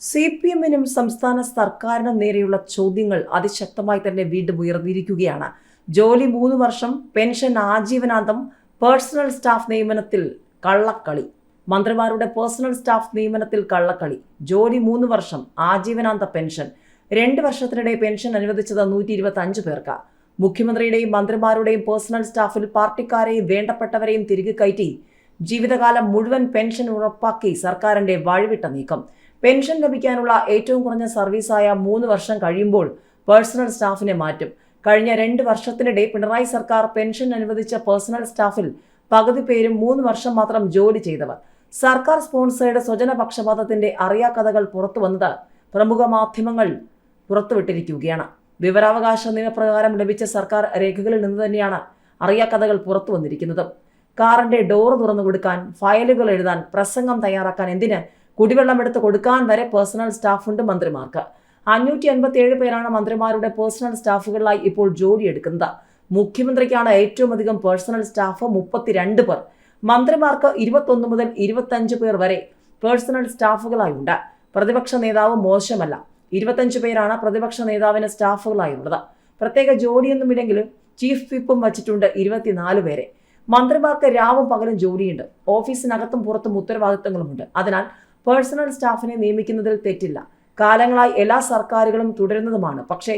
C P എമ്മിനും സംസ്ഥാന സർക്കാരിനും നേരെയുള്ള ചോദ്യങ്ങൾ അതിശക്തമായി തന്നെ വീണ്ടും ഉയർന്നിരിക്കുകയാണ്. ജോലി മൂന്ന് വർഷം പെൻഷൻ ആജീവനാന്തം പേഴ്സണൽ സ്റ്റാഫ് നിയമനത്തിൽ കള്ളക്കളി. മന്ത്രിമാരുടെ പേഴ്സണൽ സ്റ്റാഫ് നിയമനത്തിൽ കള്ളക്കളി. ജോലി മൂന്ന് വർഷം ആജീവനാന്ത പെൻഷൻ. രണ്ട് വർഷത്തിനിടെ പെൻഷൻ അനുവദിച്ചത് നൂറ്റി ഇരുപത്തി അഞ്ച് പേർക്ക്. മുഖ്യമന്ത്രിയുടെയും മന്ത്രിമാരുടെയും പേഴ്സണൽ സ്റ്റാഫിൽ പാർട്ടിക്കാരെയും വേണ്ടപ്പെട്ടവരെയും തിരികെ കയറ്റി. ജീവിതകാലം മുഴുവൻ പെൻഷൻ ഉറപ്പാക്കി സർക്കാരിന്റെ വഴിവിട്ട നീക്കം. പെൻഷൻ ലഭിക്കാനുള്ള ഏറ്റവും കുറഞ്ഞ സർവീസായ മൂന്ന് വർഷം കഴിയുമ്പോൾ പേഴ്സണൽ സ്റ്റാഫിനെ മാറ്റും. കഴിഞ്ഞ രണ്ട് വർഷത്തിനിടെ പിണറായി സർക്കാർ പെൻഷൻ അനുവദിച്ച പേഴ്സണൽ സ്റ്റാഫിൽ പകുതി പേരും മൂന്ന് വർഷം മാത്രം ജോലി ചെയ്തവർ. സർക്കാർ സ്പോൺസേഡ് സ്വജന പക്ഷപാതത്തിന്റെ അറിയാക്കഥകൾ പുറത്തു വന്നത് പ്രമുഖ മാധ്യമങ്ങൾ പുറത്തുവിട്ടിരിക്കുകയാണ്. വിവരാവകാശ നിയമപ്രകാരം ലഭിച്ച സർക്കാർ രേഖകളിൽ നിന്ന് തന്നെയാണ് അറിയാക്കഥകൾ പുറത്തു വന്നിരിക്കുന്നത്. കാറിന്റെ ഡോർ തുറന്നു കൊടുക്കാൻ ഫയലുകൾ എഴുതാൻ പ്രസംഗം തയ്യാറാക്കാൻ എന്തിന് കുടിവെള്ളം എടുത്ത് കൊടുക്കാൻ വരെ പേഴ്സണൽ സ്റ്റാഫുണ്ട് മന്ത്രിമാർക്ക്. അഞ്ഞൂറ്റി അൻപത്തി ഏഴ് പേരാണ് മന്ത്രിമാരുടെ പേഴ്സണൽ സ്റ്റാഫുകളായി ഇപ്പോൾ ജോലിയെടുക്കുന്നത്. മുഖ്യമന്ത്രിക്കാണ് ഏറ്റവും അധികം പേഴ്സണൽ സ്റ്റാഫ് മുപ്പത്തിരണ്ട് പേർ. മന്ത്രിമാർക്ക് ഇരുപത്തൊന്ന് മുതൽ ഇരുപത്തഞ്ച് പേർ വരെ പേഴ്സണൽ സ്റ്റാഫുകളായി ഉണ്ട്. പ്രതിപക്ഷ നേതാവ് മോശമല്ല. ഇരുപത്തഞ്ച് പേരാണ് പ്രതിപക്ഷ നേതാവിന് സ്റ്റാഫുകളായി ഉള്ളത്. പ്രത്യേക ജോലിയൊന്നുമില്ലെങ്കിലും ചീഫ് വിപ്പും വച്ചിട്ടുണ്ട് ഇരുപത്തിനാല് പേരെ. മന്ത്രിമാർക്ക് രാവും പകലും ജോലിയുണ്ട്. ഓഫീസിനകത്തും പുറത്തും ഉത്തരവാദിത്തങ്ങളുമുണ്ട്. അതിനാൽ പേഴ്സണൽ സ്റ്റാഫിനെ നിയമിക്കുന്നതിൽ തെറ്റില്ല. കാലങ്ങളായി എല്ലാ സർക്കാരുകളും തുടരുന്നതുമാണ്. പക്ഷേ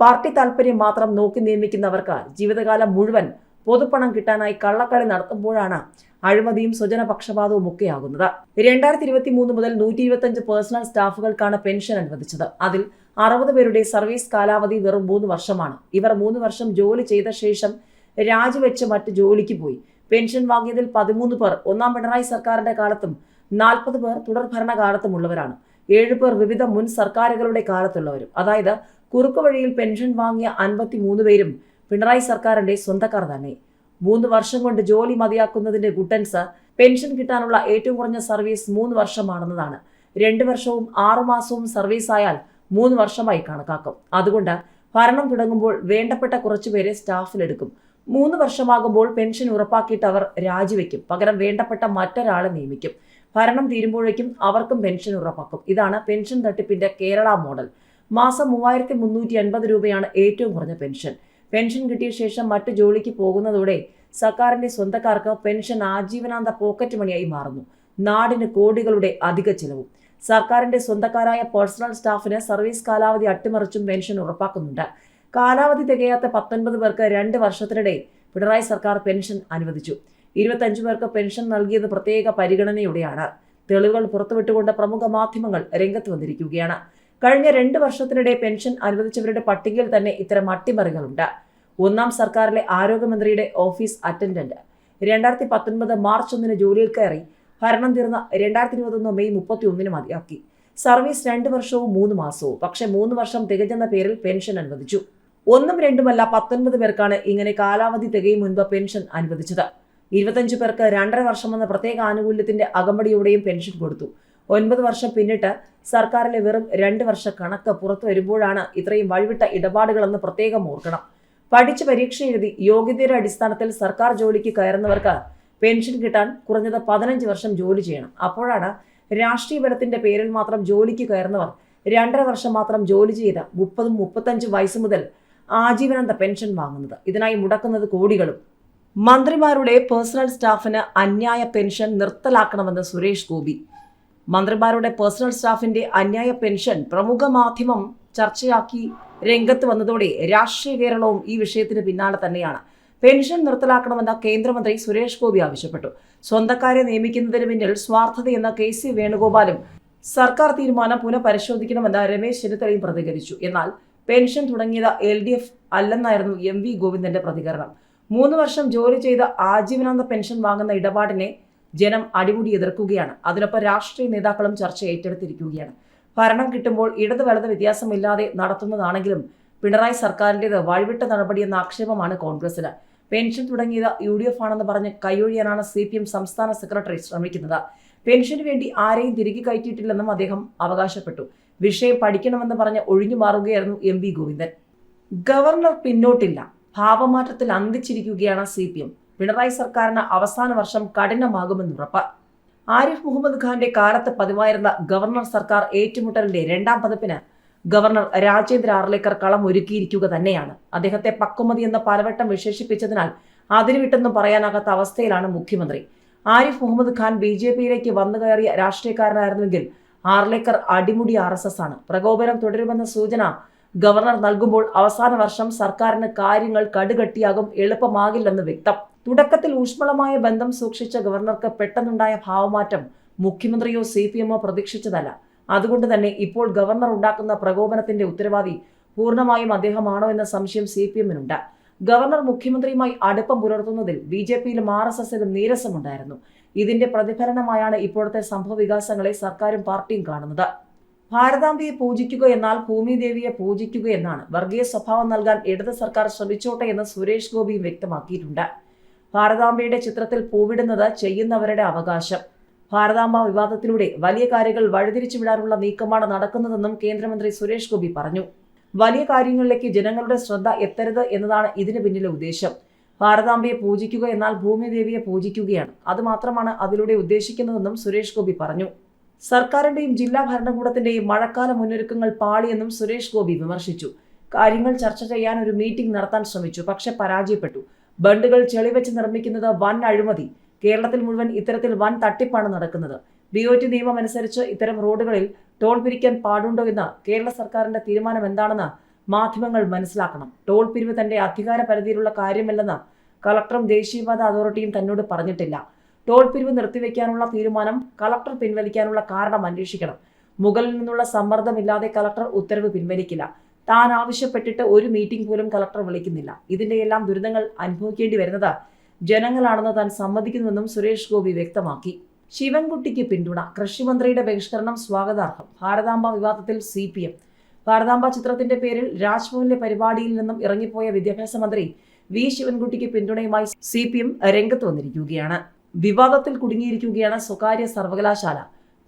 പാർട്ടി താല്പര്യം മാത്രം നോക്കി നിയമിക്കുന്നവർക്ക് ജീവിതകാലം മുഴുവൻ പൊതുപ്പണം കിട്ടാനായി കള്ളക്കളി നടത്തുമ്പോഴാണ് അഴിമതിയും സ്വജനപക്ഷപാതവും ഒക്കെയാകുന്നത്. രണ്ടായിരത്തി ഇരുപത്തി മൂന്ന് മുതൽ നൂറ്റി ഇരുപത്തഞ്ച് പേഴ്സണൽ സ്റ്റാഫുകൾക്കാണ് പെൻഷൻ അനുവദിച്ചത്. അതിൽ അറുപത് പേരുടെ സർവീസ് കാലാവധി വെറും മൂന്ന് വർഷമാണ്. ഇവർ മൂന്ന് വർഷം ജോലി ചെയ്ത ശേഷം രാജിവെച്ച് മറ്റ് ജോലിക്ക് പോയി. പെൻഷൻ വാങ്ങിയതിൽ പതിമൂന്ന് പേർ ഒന്നാം പിണറായി സർക്കാരിന്റെ കാലത്തും നാൽപ്പത് പേർ തുടർ ഭരണകാലത്തുമുള്ളവരാണ്. ഏഴുപേർ വിവിധ മുൻ സർക്കാരുകളുടെ കാലത്തുള്ളവരും. അതായത് കുറുക്കു വഴിയിൽ പെൻഷൻ വാങ്ങിയ അൻപത്തി മൂന്ന് പേരും പിണറായി സർക്കാരിന്റെ സ്വന്തക്കാർ തന്നെ. മൂന്ന് വർഷം കൊണ്ട് ജോലി മതിയാക്കുന്നതിന്റെ ഗുട്ടൻസ് പെൻഷൻ കിട്ടാനുള്ള ഏറ്റവും കുറഞ്ഞ സർവീസ് മൂന്ന് വർഷമാണെന്നതാണ്. രണ്ട് വർഷവും ആറുമാസവും സർവീസ് ആയാൽ മൂന്ന് വർഷമായി കണക്കാക്കും. അതുകൊണ്ട് ഭരണം തുടങ്ങുമ്പോൾ വേണ്ടപ്പെട്ട കുറച്ചുപേരെ സ്റ്റാഫിലെടുക്കും മൂന്ന് വർഷമാകുമ്പോൾ പെൻഷൻ ഉറപ്പാക്കിയിട്ട് അവർ രാജിവെക്കും. പകരം വേണ്ടപ്പെട്ട മറ്റൊരാളെ നിയമിക്കും. ഭരണം തീരുമ്പോഴേക്കും അവർക്കും പെൻഷൻ ഉറപ്പാക്കും. ഇതാണ് പെൻഷൻ തട്ടിപ്പിന്റെ കേരള മോഡൽ. മാസം മൂവായിരത്തി മുന്നൂറ്റി അൻപത് രൂപയാണ് ഏറ്റവും കുറഞ്ഞ പെൻഷൻ. പെൻഷൻ കിട്ടിയ ശേഷം മറ്റു ജോലിക്ക് പോകുന്നതോടെ സർക്കാരിന്റെ സ്വന്തക്കാർക്ക് പെൻഷൻ ആജീവനാന്ത പോക്കറ്റ് മണിയായി മാറുന്നു. നാടിന് കോടികളുടെ അധിക ചെലവും. സർക്കാരിന്റെ സ്വന്തക്കാരായ പേഴ്സണൽ സ്റ്റാഫിന് സർവീസ് കാലാവധി അട്ടിമറിച്ചും പെൻഷൻ ഉറപ്പാക്കുന്നുണ്ട്. കാലാവധി തികയാത്ത പത്തൊൻപത് പേർക്ക് രണ്ട് വർഷത്തിനിടെ പിണറായി സർക്കാർ പെൻഷൻ അനുവദിച്ചു. ഇരുപത്തഞ്ചു പേർക്ക് പെൻഷൻ നൽകിയത് പ്രത്യേക പരിഗണനയോടെയാണ്. തെളിവുകൾ പുറത്തുവിട്ടുകൊണ്ട് പ്രമുഖ മാധ്യമങ്ങൾ രംഗത്ത് വന്നിരിക്കുകയാണ്. കഴിഞ്ഞ രണ്ട് വർഷത്തിനിടെ പെൻഷൻ അനുവദിച്ചവരുടെ പട്ടികയിൽ തന്നെ ഇത്തരം അട്ടിമറികളുണ്ട്. ഒന്നാം സർക്കാരിലെ ആരോഗ്യമന്ത്രിയുടെ ഓഫീസ് അറ്റൻഡന്റ്. രണ്ടായിരത്തി പത്തൊൻപത് മാർച്ച് ഒന്നിന് ജോലിയിൽ കയറി ഭരണം തീർന്ന രണ്ടായിരത്തി ഇരുപത്തൊന്ന് മെയ് മുപ്പത്തി ഒന്നിന് മതിയാക്കി. സർവീസ് രണ്ട് വർഷവും മൂന്ന് മാസവും. പക്ഷേ മൂന്ന് വർഷം തികഞ്ഞെന്ന പേരിൽ പെൻഷൻ അനുവദിച്ചു. ഒന്നും രണ്ടുമല്ല പത്തൊൻപത് പേർക്കാണ് ഇങ്ങനെ കാലാവധി തികയും മുൻപ് പെൻഷൻ അനുവദിച്ചത്. ഇരുപത്തഞ്ച് പേർക്ക് രണ്ടര വർഷം വന്ന പ്രത്യേക ആനുകൂല്യത്തിന്റെ അകമ്പടിയോടെയും പെൻഷൻ കൊടുത്തു. ഒൻപത് വർഷം പിന്നിട്ട് സർക്കാരിലെ വെറും രണ്ട് വർഷ കണക്ക് പുറത്തു വരുമ്പോഴാണ് ഇത്രയും വഴിവിട്ട ഇടപാടുകളെന്ന് പ്രത്യേകം ഓർക്കണം. പഠിച്ച് പരീക്ഷ എഴുതി യോഗ്യതയുടെ അടിസ്ഥാനത്തിൽ സർക്കാർ ജോലിക്ക് കയറുന്നവർക്ക് പെൻഷൻ കിട്ടാൻ കുറഞ്ഞത് പതിനഞ്ച് വർഷം ജോലി ചെയ്യണം. അപ്പോഴാണ് രാഷ്ട്രീയ ബലത്തിന്റെ പേരിൽ മാത്രം ജോലിക്ക് കയറുന്നവർ രണ്ടര വർഷം മാത്രം ജോലി ചെയ്ത് മുപ്പതും മുപ്പത്തഞ്ചും വയസ്സ് മുതൽ ആജീവനാന്ത പെൻഷൻ വാങ്ങുന്നത്. ഇതിനായി മുടക്കുന്നത് കോടികളും. മന്ത്രിമാരുടെ പേഴ്സണൽ സ്റ്റാഫിന് അന്യായ പെൻഷൻ നിർത്തലാക്കണമെന്ന് സുരേഷ് ഗോപി. മന്ത്രിമാരുടെ പേഴ്സണൽ സ്റ്റാഫിന്റെ അന്യായ പെൻഷൻ പ്രമുഖ മാധ്യമം ചർച്ചയാക്കി രംഗത്ത് വന്നതോടെ രാഷ്ട്രീയ കേരളവും ഈ വിഷയത്തിന് പിന്നാലെ തന്നെയാണ്. പെൻഷൻ നിർത്തലാക്കണമെന്ന് കേന്ദ്രമന്ത്രി സുരേഷ് ഗോപി ആവശ്യപ്പെട്ടു. സ്വന്തക്കാരെ നിയമിക്കുന്നതിന് പിന്നിൽ സ്വാർത്ഥതയെന്ന കെ സി വേണുഗോപാലും സർക്കാർ തീരുമാനം പുനഃപരിശോധിക്കണമെന്ന് രമേശ് ചെന്നിത്തലയും പ്രതികരിച്ചു. എന്നാൽ പെൻഷൻ തുടങ്ങിയത് എൽ ഡി എഫ് അല്ലെന്നായിരുന്നു എം വി ഗോവിന്ദന്റെ പ്രതികരണം. മൂന്ന് വർഷം ജോലി ചെയ്ത ആജീവനാന്ത പെൻഷൻ വാങ്ങുന്ന ഇടപാടിനെ ജനം അടിമുടി എതിർക്കുകയാണ്. അതിനൊപ്പം രാഷ്ട്രീയ നേതാക്കളും ചർച്ച ഏറ്റെടുത്തിരിക്കുകയാണ്. ഭരണം കിട്ടുമ്പോൾ ഇടത് വലത് വ്യത്യാസമില്ലാതെ നടത്തുന്നതാണെങ്കിലും പിണറായി സർക്കാരിന്റെത് വഴിവിട്ട നടപടിയെന്ന ആക്ഷേപമാണ് കോൺഗ്രസിന് പെൻഷൻ തുടങ്ങിയത് യു ഡി എഫ് ആണെന്ന് പറഞ്ഞ് കൈയൊഴിയാനാണ് സി പി എം സംസ്ഥാന സെക്രട്ടറി ശ്രമിക്കുന്നത്. പെൻഷന് വേണ്ടി ആരെയും തിരികെ കയറ്റിയിട്ടില്ലെന്നും അദ്ദേഹം അവകാശപ്പെട്ടു. വിഷയം പഠിക്കണമെന്ന് പറഞ്ഞ് ഒഴിഞ്ഞു മാറുകയായിരുന്നു എം വി ഗോവിന്ദൻ. ഗവർണർ പിന്നോട്ടില്ല. ഭാവമാറ്റത്തിൽ അന്തിച്ചിരിക്കുകയാണ് സി പി എം പിണറായി സർക്കാരിന് അവസാന വർഷം കഠിനമാകുമെന്ന് ഉറപ്പ്. ആരിഫ് മുഹമ്മദ് ഖാന്റെ കാലത്ത് പതിവായിരുന്ന ഗവർണർ സർക്കാർ ഏറ്റുമുട്ടലിന്റെ രണ്ടാം പതിപ്പിന് ഗവർണർ രാജേന്ദ്ര ആർലേക്കർ കളം ഒരുക്കിയിരിക്കുക തന്നെയാണ്. അദ്ദേഹത്തെ പക്വമതി എന്ന പലവട്ടം വിശേഷിപ്പിച്ചതിനാൽ അതിരുവിട്ടെന്നും പറയാനാകാത്ത അവസ്ഥയിലാണ് മുഖ്യമന്ത്രി. ആരിഫ് മുഹമ്മദ് ഖാൻ ബി ജെ പിയിലേക്ക് വന്നു കയറിയ രാഷ്ട്രീയക്കാരനായിരുന്നുവെങ്കിൽ ആർലേക്കർ അടിമുടി ആർ എസ് എസ് ആണ്. പ്രകോപനം തുടരുമെന്ന സൂചന ഗവർണർ നൽകുമ്പോൾ അവസാന വർഷം സർക്കാരിന് കാര്യങ്ങൾ കടുകട്ടിയാകും എളുപ്പമാകില്ലെന്ന് വ്യക്തം. തുടക്കത്തിൽ ഊഷ്മളമായ ബന്ധം സൂക്ഷിച്ച ഗവർണർക്ക് പെട്ടെന്നുണ്ടായ ഭാവമാറ്റം മുഖ്യമന്ത്രിയോ സി പി എമ്മോ പ്രതീക്ഷിച്ചതല്ല. അതുകൊണ്ട് തന്നെ ഇപ്പോൾ ഗവർണർ ഉണ്ടാക്കുന്ന പ്രകോപനത്തിന്റെ ഉത്തരവാദി പൂർണമായും അദ്ദേഹമാണോ എന്ന സംശയം സി പി എമ്മിനുണ്ട് ഗവർണർ മുഖ്യമന്ത്രിയുമായി അടുപ്പം പുലർത്തുന്നതിൽ ബി ജെ പിയിലും ആർ എസ് എസിലും നീരസമുണ്ടായിരുന്നു. ഇതിന്റെ പ്രതിഫലനമായാണ് ഇപ്പോഴത്തെ സംഭവ വികാസങ്ങളെ സർക്കാരും പാർട്ടിയും കാണുന്നത്. ഭാരതാംബയെ പൂജിക്കുക എന്നാൽ ഭൂമിദേവിയെ പൂജിക്കുക എന്നാണ്. വർഗീയ സ്വഭാവം നൽകാൻ ഇടത് സർക്കാർ ശ്രമിച്ചോട്ടെ എന്ന് സുരേഷ് ഗോപിയും വ്യക്തമാക്കിയിട്ടുണ്ട്. ഭാരതാംബയുടെ ചിത്രത്തിൽ പൂവിടുന്നത് ചെയ്യുന്നവരുടെ അവകാശം. ഭാരതാംബ വിവാദത്തിലൂടെ വലിയ കാര്യങ്ങൾ വഴിതിരിച്ചു വിടാനുള്ള നീക്കമാണ് നടക്കുന്നതെന്നും കേന്ദ്രമന്ത്രി സുരേഷ് ഗോപി പറഞ്ഞു. വലിയ കാര്യങ്ങളിലേക്ക് ജനങ്ങളുടെ ശ്രദ്ധ എത്തരുത് എന്നതാണ് ഇതിന് പിന്നിലെ ഉദ്ദേശം. ഭാരതാംബയെ പൂജിക്കുക എന്നാൽ ഭൂമിദേവിയെ പൂജിക്കുകയാണ്. അതുമാത്രമാണ് അതിലൂടെ ഉദ്ദേശിക്കുന്നതെന്നും സുരേഷ് ഗോപി പറഞ്ഞു. സർക്കാരിന്റെയും ജില്ലാ ഭരണകൂടത്തിന്റെയും മഴക്കാല മുന്നൊരുക്കങ്ങൾ പാളിയെന്നും സുരേഷ് ഗോപി വിമർശിച്ചു. കാര്യങ്ങൾ ചർച്ച ചെയ്യാൻ ഒരു മീറ്റിംഗ് നടത്താൻ ശ്രമിച്ചു പക്ഷെ പരാജയപ്പെട്ടു. ബണ്ടുകൾ ചെളിവെച്ച് നിർമ്മിക്കുന്നത് വൻ അഴിമതി. കേരളത്തിൽ മുഴുവൻ ഇത്തരത്തിൽ വൻ തട്ടിപ്പാണ് നടക്കുന്നത്. ബി ഒ ടി നിയമം അനുസരിച്ച് ഇത്തരം റോഡുകളിൽ ടോൾ പിരിക്കാൻ പാടുണ്ടോ എന്ന കേരള സർക്കാരിന്റെ തീരുമാനം എന്താണെന്ന് മാധ്യമങ്ങൾ മനസ്സിലാക്കണം. ടോൾ പിരിവ് തന്റെ അധികാര പരിധിയിലുള്ള കാര്യമല്ലെന്ന് കളക്ടറും ദേശീയപാത അതോറിറ്റിയും തന്നോട് പറഞ്ഞിട്ടില്ല. ടോൾ പിരിവ് നിർത്തിവെക്കാനുള്ള തീരുമാനം കളക്ടർ പിൻവലിക്കാനുള്ള കാരണം അന്വേഷിക്കണം. മുകളിൽ നിന്നുള്ള സമ്മർദ്ദമില്ലാതെ കളക്ടർ ഉത്തരവ് പിൻവലിക്കില്ല. താൻ ആവശ്യപ്പെട്ടിട്ട് ഒരു മീറ്റിംഗ് പോലും കളക്ടർ വിളിക്കുന്നില്ല. ഇതിന്റെ എല്ലാം ദുരിതങ്ങൾ അനുഭവിക്കേണ്ടി വരുന്നത് ജനങ്ങളാണെന്ന് താൻ സമ്മതിക്കുന്നുവെന്നും സുരേഷ് ഗോപി വ്യക്തമാക്കി. ശിവൻകുട്ടിക്ക് പിന്തുണ കൃഷിമന്ത്രിയുടെ ബഹിഷ്കരണം സ്വാഗതാർഹം ഭാരതാംബ വിവാദത്തിൽ സി പി എം ഭാരതാംബ ചിത്രത്തിന്റെ പേരിൽ രാജ്ഭവനിലെ പരിപാടിയിൽ നിന്നും ഇറങ്ങിപ്പോയ വിദ്യാഭ്യാസ മന്ത്രി വി ശിവൻകുട്ടിക്ക് പിന്തുണയുമായി സി പി എം രംഗത്ത് വന്നിരിക്കുകയാണ്. വിവാദത്തിൽ കുടുങ്ങിയിരിക്കുകയാണ് സ്വകാര്യ സർവകലാശാല.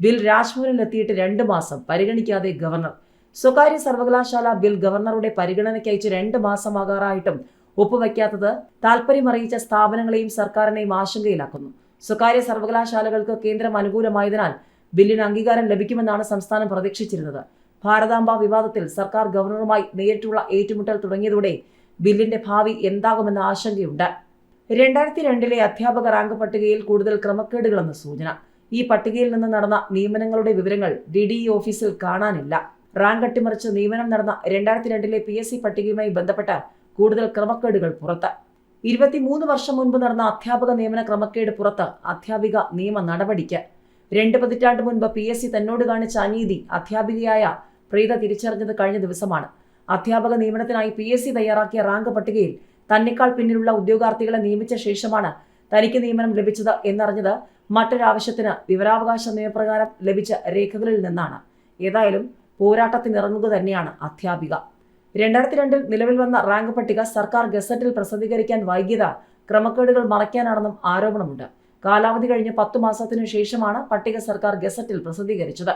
ബിൽ രാജ്ഭവനിൽ എത്തിയിട്ട് രണ്ട് മാസം പരിഗണിക്കാതെ ഗവർണർ. സ്വകാര്യ സർവകലാശാല ബിൽ ഗവർണറുടെ പരിഗണനയ്ക്ക് അയച്ച് രണ്ട് മാസമാകാറായിട്ടും ഒപ്പുവയ്ക്കാത്തത് താൽപര്യമറിയിച്ച സ്ഥാപനങ്ങളെയും സർക്കാരിനെയും ആശങ്കയിലാക്കുന്നു. സ്വകാര്യ സർവകലാശാലകൾക്ക് കേന്ദ്രം അനുകൂലമായതിനാൽ ബില്ലിന് അംഗീകാരം ലഭിക്കുമെന്നാണ് സംസ്ഥാനം പ്രതീക്ഷിച്ചിരുന്നത്. ഭാരതാംബ വിവാദത്തിൽ സർക്കാർ ഗവർണറുമായി നേരിട്ടുള്ള ഏറ്റുമുട്ടൽ തുടങ്ങിയതോടെ ബില്ലിന്റെ ഭാവി എന്താകുമെന്ന ആശങ്കയുണ്ട്. രണ്ടായിരത്തി രണ്ടിലെ അധ്യാപക റാങ്ക് പട്ടികയിൽ കൂടുതൽ ക്രമക്കേടുകളെന്ന് സൂചന. ഈ പട്ടികയിൽ നിന്ന് നടന്ന നിയമനങ്ങളുടെ വിവരങ്ങൾ ഡി ഡി ഇ ഓഫീസിൽ കാണാനില്ല. റാങ്ക് അട്ടിമറിച്ച് നിയമനം നടന്ന രണ്ടായിരത്തി രണ്ടിലെ പി എസ് സി പട്ടികയുമായി ബന്ധപ്പെട്ട കൂടുതൽ ക്രമക്കേടുകൾ പുറത്ത്. ഇരുപത്തിമൂന്ന് വർഷം മുൻപ് നടന്ന അധ്യാപക നിയമന ക്രമക്കേട് പുറത്ത് അധ്യാപിക നിയമ നടപടിക്ക്. രണ്ട് പതിറ്റാണ്ട് മുൻപ് പി എസ് സി തന്നോട് കാണിച്ച അനീതി അധ്യാപികയായ പ്രീത തിരിച്ചറിഞ്ഞത് കഴിഞ്ഞ ദിവസമാണ്. അധ്യാപക നിയമനത്തിനായി പി എസ് സി തയ്യാറാക്കിയ റാങ്ക് പട്ടികയിൽ തന്നെക്കാൾ പിന്നിലുള്ള ഉദ്യോഗാർത്ഥികളെ നിയമിച്ച ശേഷമാണ് തനിക്ക് നിയമനം ലഭിച്ചത് എന്നറിഞ്ഞത് മറ്റൊരാവശ്യത്തിന് വിവരാവകാശ നിയമപ്രകാരം ലഭിച്ച രേഖകളിൽ നിന്നാണ്. ഏതായാലും പോരാട്ടത്തിനിറങ്ങുക തന്നെയാണ് അധ്യാപിക. രണ്ടായിരത്തി രണ്ടിൽ നിലവിൽ വന്ന റാങ്ക് പട്ടിക സർക്കാർ ഗസറ്റിൽ പ്രസിദ്ധീകരിക്കാൻ വൈകിയത് ക്രമക്കേടുകൾ മറയ്ക്കാനാണെന്നും ആരോപണമുണ്ട്. കാലാവധി കഴിഞ്ഞ് പത്തു മാസത്തിനു ശേഷമാണ് പട്ടിക സർക്കാർ ഗസറ്റിൽ പ്രസിദ്ധീകരിച്ചത്.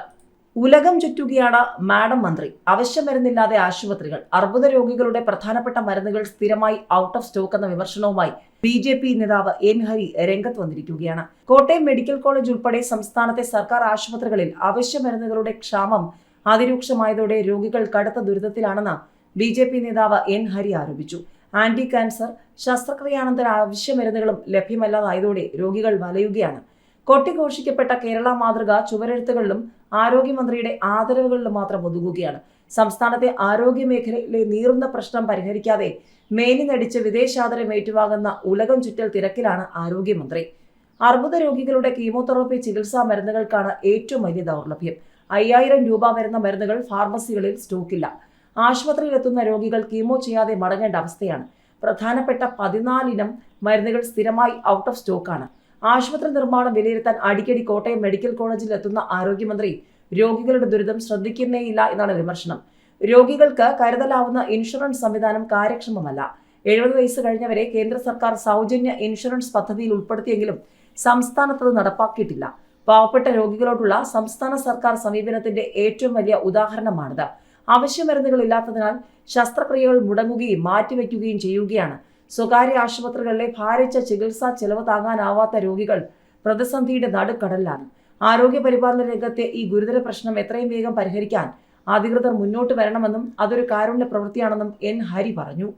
ഉലകം ചുറ്റുകയാണ് മാഡം മന്ത്രി. അവശ്യ മരുന്നില്ലാതെ ആശുപത്രികൾ. അർബുദ രോഗികളുടെ പ്രധാനപ്പെട്ട മരുന്നുകൾ സ്ഥിരമായി ഔട്ട് ഓഫ് സ്റ്റോക്ക് എന്ന വിമർശനവുമായി ബി ജെ പി നേതാവ് എൻ ഹരി രംഗത്ത് വന്നിരിക്കുകയാണ്. കോട്ടയം മെഡിക്കൽ കോളേജ് ഉൾപ്പെടെ സംസ്ഥാനത്തെ സർക്കാർ ആശുപത്രികളിൽ അവശ്യ മരുന്നുകളുടെ ക്ഷാമം അതിരൂക്ഷമായതോടെ രോഗികൾ കടുത്ത ദുരിതത്തിലാണെന്ന് ബി ജെ പി നേതാവ് എൻ ഹരി ആരോപിച്ചു. ആന്റി കാൻസർ ശസ്ത്രക്രിയാനന്തര അവശ്യ മരുന്നുകളും ലഭ്യമല്ലാതായതോടെ രോഗികൾ വലയുകയാണ്. കൊട്ടിഘോഷിക്കപ്പെട്ട കേരള മാതൃക ചുവരെഴുത്തുകളിലും ആരോഗ്യമന്ത്രിയുടെ ആദരവുകളിൽ മാത്രം ഒതുങ്ങുകയാണ്. സംസ്ഥാനത്തെ ആരോഗ്യ മേഖലയിലെ നീറുന്ന പ്രശ്നം പരിഹരിക്കാതെ മേനി നടിച്ച് വിദേശാദരം ഏറ്റുവാങ്ങുന്ന ഉലകം ചുറ്റൽ തിരക്കിലാണ് ആരോഗ്യമന്ത്രി. അർബുദ രോഗികളുടെ കീമോതെറാപ്പി ചികിത്സാ മരുന്നുകൾക്കാണ് ഏറ്റവും വലിയ ദൗർലഭ്യം. അയ്യായിരം രൂപ വരുന്ന മരുന്നുകൾ ഫാർമസികളിൽ സ്റ്റോക്കില്ല. ആശുപത്രിയിലെത്തുന്ന രോഗികൾ കീമോ ചെയ്യാതെ മടങ്ങേണ്ട അവസ്ഥയാണ്. പ്രധാനപ്പെട്ട പതിനാലിനം മരുന്നുകൾ സ്ഥിരമായി ഔട്ട് ഓഫ് സ്റ്റോക്കാണ്. ആശുപത്രി നിർമ്മാണം വിലയിരുത്താൻ അടിക്കടി കോട്ടയം മെഡിക്കൽ കോളേജിൽ എത്തുന്ന ആരോഗ്യമന്ത്രി രോഗികളുടെ ദുരിതം ശ്രദ്ധിക്കുന്നേയില്ല എന്നാണ് വിമർശനം. രോഗികൾക്ക് കരുതലാവുന്ന ഇൻഷുറൻസ് സംവിധാനം കാര്യക്ഷമമല്ല. എഴുപത് വയസ്സ് കഴിഞ്ഞവരെ കേന്ദ്ര സർക്കാർ സൗജന്യ ഇൻഷുറൻസ് പദ്ധതിയിൽ ഉൾപ്പെടുത്തിയെങ്കിലും സംസ്ഥാനത്തത് നടപ്പാക്കിയിട്ടില്ല. പാവപ്പെട്ട രോഗികളോടുള്ള സംസ്ഥാന സർക്കാർ സമീപനത്തിന്റെ ഏറ്റവും വലിയ ഉദാഹരണമാണിത്. അവശ്യ മരുന്നുകൾ ഇല്ലാത്തതിനാൽ ശസ്ത്രക്രിയകൾ മുടങ്ങുകയും മാറ്റിവെക്കുകയും ചെയ്യുകയാണ് സ്വകാര്യ ആശുപത്രികളിലെ ഭാരിച്ച ചികിത്സാ ചെലവ് താങ്ങാനാവാത്ത രോഗികൾ പ്രതിസന്ധിയുടെ നടുക്കടലിലാണ്. ആരോഗ്യ പരിപാലന രംഗത്തെ ഈ ഗുരുതര പ്രശ്നം എത്രയും വേഗം പരിഹരിക്കാൻ അധികൃതർ മുന്നോട്ട് വരണമെന്നും അതൊരു കാരുണ്യ പ്രവൃത്തിയാണെന്നും എൻ. ഹരി പറഞ്ഞു.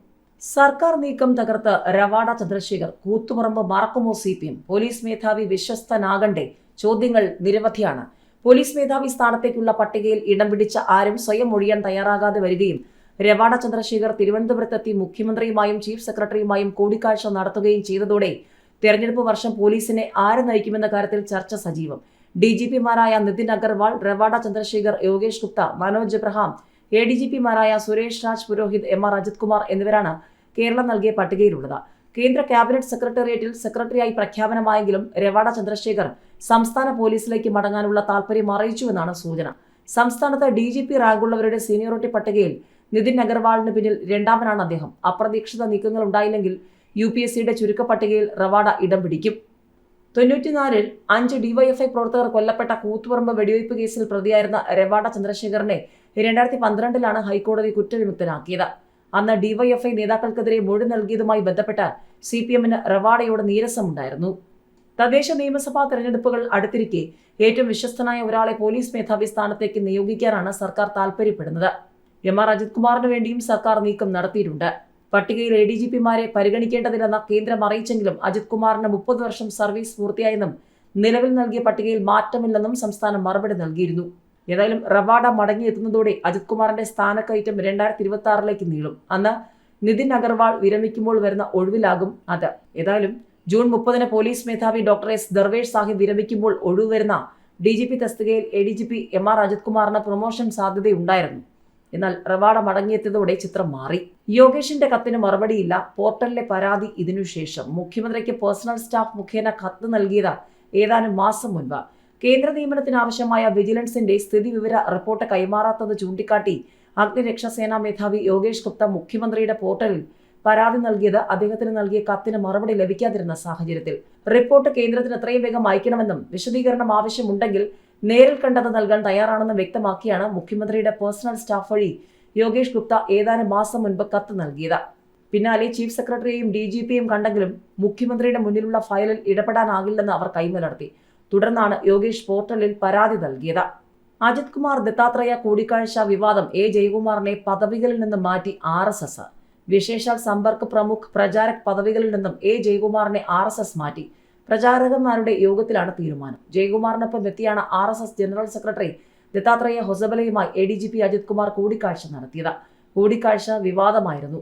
സർക്കാർ നീക്കം തകർത്ത് രവാഡ ചന്ദ്രശേഖർ കൂത്തുപറമ്പ് മറക്കുമോ സി പി എം പോലീസ് മേധാവി വിശ്വസ്തനാകണ്ടേ ചോദ്യങ്ങൾ നിരവധിയാണ്. പോലീസ് മേധാവി സ്ഥാനത്തേക്കുള്ള പട്ടികയിൽ ഇടം പിടിച്ച ആരും സ്വയം ഒഴിയാൻ തയ്യാറാകാതെ വരികയും രവാഡ ചന്ദ്രശേഖർ തിരുവനന്തപുരത്തെത്തി മുഖ്യമന്ത്രിയുമായും ചീഫ് സെക്രട്ടറിയുമായും കൂടിക്കാഴ്ച നടത്തുകയും ചെയ്തതോടെ തെരഞ്ഞെടുപ്പ് വർഷം പോലീസിനെ ആര് നയിക്കുമെന്ന കാര്യത്തിൽ ചർച്ച സജീവം. D G പിമാരായ Nitin Agarwal Ravada Chandrasekhar Yogesh Gupta Manoj Abraham A D G പിമാരായ Suresh Raj Purohit M R Ajith Kumar എന്നിവരാണ് കേരളം നൽകിയ പട്ടികയിലുള്ളത്. കേന്ദ്ര ക്യാബിനറ്റ് സെക്രട്ടേറിയറ്റിൽ സെക്രട്ടറിയായി പ്രഖ്യാപനമായെങ്കിലും രവാഡ ചന്ദ്രശേഖർ സംസ്ഥാന പോലീസിലേക്ക് മടങ്ങാനുള്ള താൽപര്യം അറിയിച്ചുവെന്നാണ് സൂചന. സംസ്ഥാനത്ത് ഡി ജി പി റാങ്കുള്ളവരുടെ സീനിയോറിറ്റി പട്ടികയിൽ നിതിൻ അഗർവാളിന് പിന്നിൽ രണ്ടാമനാണ് അദ്ദേഹം. അപ്രതീക്ഷിത നീക്കങ്ങൾ ഉണ്ടായില്ലെങ്കിൽ യു പി എസ് സിയുടെ ചുരുക്കപ്പട്ടികയിൽ റവാഡ ഇടം പിടിക്കും. തൊണ്ണൂറ്റിനാലിൽ അഞ്ച് ഡിവൈഎഫ്ഐ പ്രവർത്തകർ കൊല്ലപ്പെട്ട കൂത്തുപറമ്പ് വെടിവയ്പ് കേസിൽ പ്രതിയായിരുന്ന രവാഡ ചന്ദ്രശേഖരനെ രണ്ടായിരത്തി പന്ത്രണ്ടിലാണ് ഹൈക്കോടതി കുറ്റവിമുക്തനാക്കിയത്. അന്ന് ഡിവൈഎഫ്ഐ നേതാക്കൾക്കെതിരെ മൊഴി നൽകിയതുമായി ബന്ധപ്പെട്ട് സി പി എമ്മിന് റവാഡയോട് നീരസമുണ്ടായിരുന്നു. തദ്ദേശ നിയമസഭാ തെരഞ്ഞെടുപ്പുകൾ അടുത്തിരിക്കെ ഏറ്റവും വിശ്വസ്തനായ ഒരാളെ പോലീസ് മേധാവി സ്ഥാനത്തേക്ക് നിയോഗിക്കാനാണ് സർക്കാർ താൽപര്യപ്പെടുന്നത്. എം ആർ അജിത് കുമാറിന് വേണ്ടിയും സർക്കാർ നീക്കം നടത്തിയിട്ടുണ്ട്. പട്ടികയിൽ എ ഡി ജി പിമാരെ പരിഗണിക്കേണ്ടതില്ലെന്ന കേന്ദ്രം അറിയിച്ചെങ്കിലും അജിത് കുമാറിന് മുപ്പത് വർഷം സർവീസ് പൂർത്തിയായെന്നും നിലവിൽ നൽകിയ പട്ടികയിൽ മാറ്റമില്ലെന്നും സംസ്ഥാനം മറുപടി നൽകിയിരുന്നു. ഏതായാലും റവാഡ മടങ്ങിയെത്തുന്നതോടെ അജിത് കുമാറിന്റെ സ്ഥാനക്കയറ്റം രണ്ടായിരത്തി ഇരുപത്തി ആറിലേക്ക് നീളും. അന്ന് നിതിൻ അഗർവാൾ വിരമിക്കുമ്പോൾ വരുന്ന ഒഴിവിലാകും അത്. ഏതായാലും ജൂൺ മുപ്പതിന് പോലീസ് മേധാവി ഡോക്ടർ എസ് ദർവേഷ് സാഹിബ് വിരമിക്കുമ്പോൾ ഒഴിവ് വരുന്ന ഡി ജി പി തസ്തികയിൽ A D G P M R Ajith കുമാറിന് പ്രൊമോഷൻ സാധ്യതയുണ്ടായിരുന്നു. എന്നാൽ റവാഡ മടങ്ങിയെത്തിയതോടെ ചിത്രം മാറി. യോഗേഷിന്റെ കത്തിന് മറുപടിയില്ല. പോർട്ടലിലെ പരാതി ഇതിനുശേഷം മുഖ്യമന്ത്രിക്ക് പേഴ്സണൽ സ്റ്റാഫ് മുഖേന കത്ത് നൽകിയത് ഏതാനും മാസം മുൻപ്. കേന്ദ്ര നിയമനത്തിനാവശ്യമായ വിജിലൻസിന്റെ സ്ഥിതിവിവര റിപ്പോർട്ട് കൈമാറാത്തത് ചൂണ്ടിക്കാട്ടി അഗ്നിരക്ഷാസേനാ മേധാവി യോഗേഷ് ഗുപ്ത മുഖ്യമന്ത്രിയുടെ പോർട്ടലിൽ പരാതി നൽകിയത് അദ്ദേഹത്തിന് നൽകിയ കത്തിന് മറുപടി ലഭിക്കാതിരുന്ന സാഹചര്യത്തിൽ. റിപ്പോർട്ട് കേന്ദ്രത്തിന് എത്രയും വേഗം അയക്കണമെന്നും വിശദീകരണം ആവശ്യമുണ്ടെങ്കിൽ നേരിൽ കണ്ടത് നൽകാൻ തയ്യാറാണെന്ന് വ്യക്തമാക്കിയാണ് മുഖ്യമന്ത്രിയുടെ പേഴ്സണൽ സ്റ്റാഫ് വഴി യോഗേഷ് ഗുപ്ത ഏതാനും മാസം മുൻപ് കത്ത് നൽകിയത്. പിന്നാലെ ചീഫ് സെക്രട്ടറിയെയും ഡി ജി പിയും കണ്ടെങ്കിലും മുഖ്യമന്ത്രിയുടെ മുന്നിലുള്ള ഫയലിൽ ഇടപെടാനാകില്ലെന്ന് അവർ കൈമലർത്തി. തുടർന്നാണ് യോഗേഷ് പോർട്ടലിൽ പരാതി നൽകിയത്. അജിത് കുമാർ ദത്താത്രേയ കൂടിക്കാഴ്ച വിവാദം എ ജയകുമാറിനെ പദവികളിൽ നിന്ന് മാറ്റി ആർ എസ് എസ്. വിശേഷാൽ സമ്പർക്ക് പ്രമുഖ് പ്രചാരക് പദവികളിൽ നിന്നും എ ജയകുമാറിനെ ആർ എസ് എസ് മാറ്റി. പ്രചാരകന്മാരുടെ യോഗത്തിലാണ് തീരുമാനം. ജയകുമാറിനൊപ്പം എത്തിയാണ് R S S general secretary Dattatreya ഹൊസബലയുമായി A D G P Ajith Kumar കൂടിക്കാഴ്ച നടത്തിയത്. കൂടിക്കാഴ്ച വിവാദമായിരുന്നു.